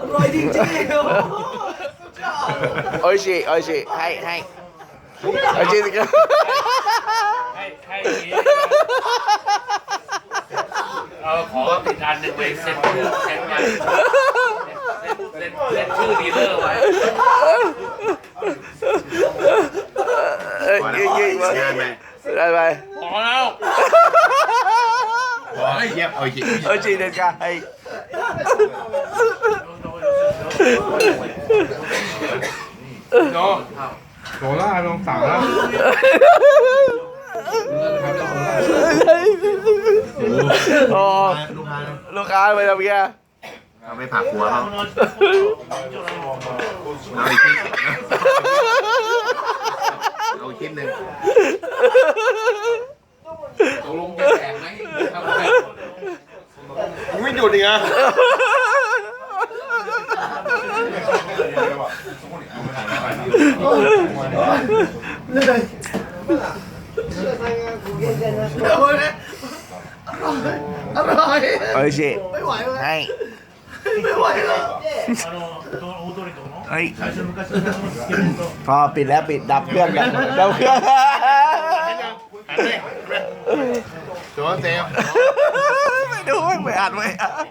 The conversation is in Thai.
อร่อยจริงๆโอ้โหสุดยอดโอ้ยชิโอ้ยชิให้ให้โอ้ยชิสิครับให้ให้อย่างนี้เราขอติดอันหนึ่งไว้เซ็นชื่อเซ็นไว้เซ็นเซ็นชื่อดีลเลอร์ไว้เอ้ยพอยืแล้วดยืดงานไหมได้ไหมพอแล้วพอให้เยียบเอาอีกโอ้ยชิเด็ดขาดให้ โนโซล่าลงสั่งแล้วโอ้ลูกค้าลูกค้าไปทำยังเอาไม่ผักหัวเขาเอาอีกชิ้นเอาอีกชิ้นหนึ่งตกลงจะแจกไหมไม่หยุดอีกอะ อร่อยโอ้ยชิไม่ไหวเลยให้ไม่ไหวเลยเฮ้ยพอปิดแล้วปิดดับเครื่องดับดับเครื่องตัวเต็มไม่ดูไม่อ่านไม่อ่าน